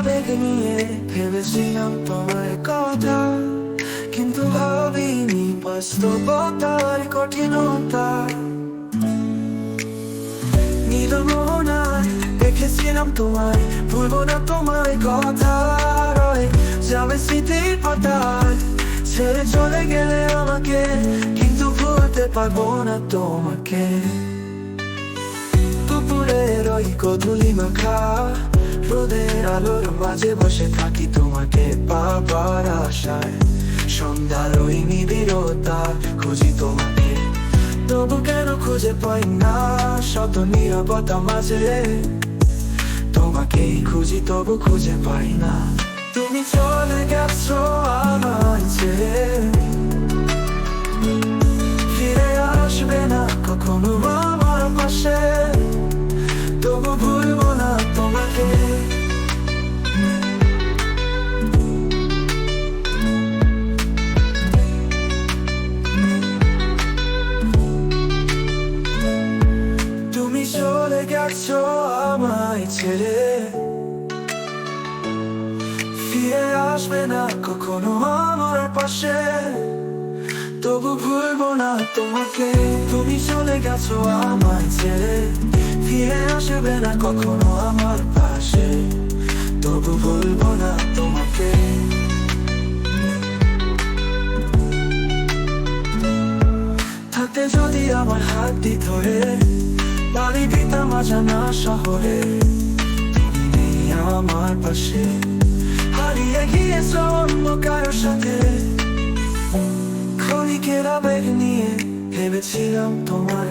আবেগ নিয়ে ভেবেছিলাম তোমার কথা। কিন্তু ভাবিনি বাস্তবতার কঠিনতা। নীলমোহনায় দেখেছিলাম তোমায়, ভুলবো না তোমার কথা রয়ে। যাবে স্মৃতির পাতায়, ছেড়ে চলে গেলে আমাকে, কিন্তু ভুলতে পারব না তোমাকে। দুপুরের ওই কদুলি মাখা রোদের আলোর মাঝে বসে থাকি তোমাকে পাবার আশায়। সন্ধ্যার ওই নিবিড়তা খুঁজি তোমাকে। তবু কেন খুঁজে পাই না শত নিরবতা মাঝে? তোমাকেই খুঁজি, তবু খুঁজে পাই না। গেছো আমায় ছেড়ে? ফিরে আসবে না কখনো আমার পাশে। তবু ভুলবো না তোমাকে। তুমি চলে গেছো আমায় ছেড়ে। ফিরে আসবে না কখনো আমার পাশে। তবু ভুলবো না তোমাকে। থাকতে যদি আমার হাতটি ধরে দিতাম অজানা শহরে। নেই আমার পাশে। হারিয়ে গিয়েছ অন্য কারোর সাথে। ক্ষণিকের আবেগ নিয়ে ভেবেছিলাম তোমার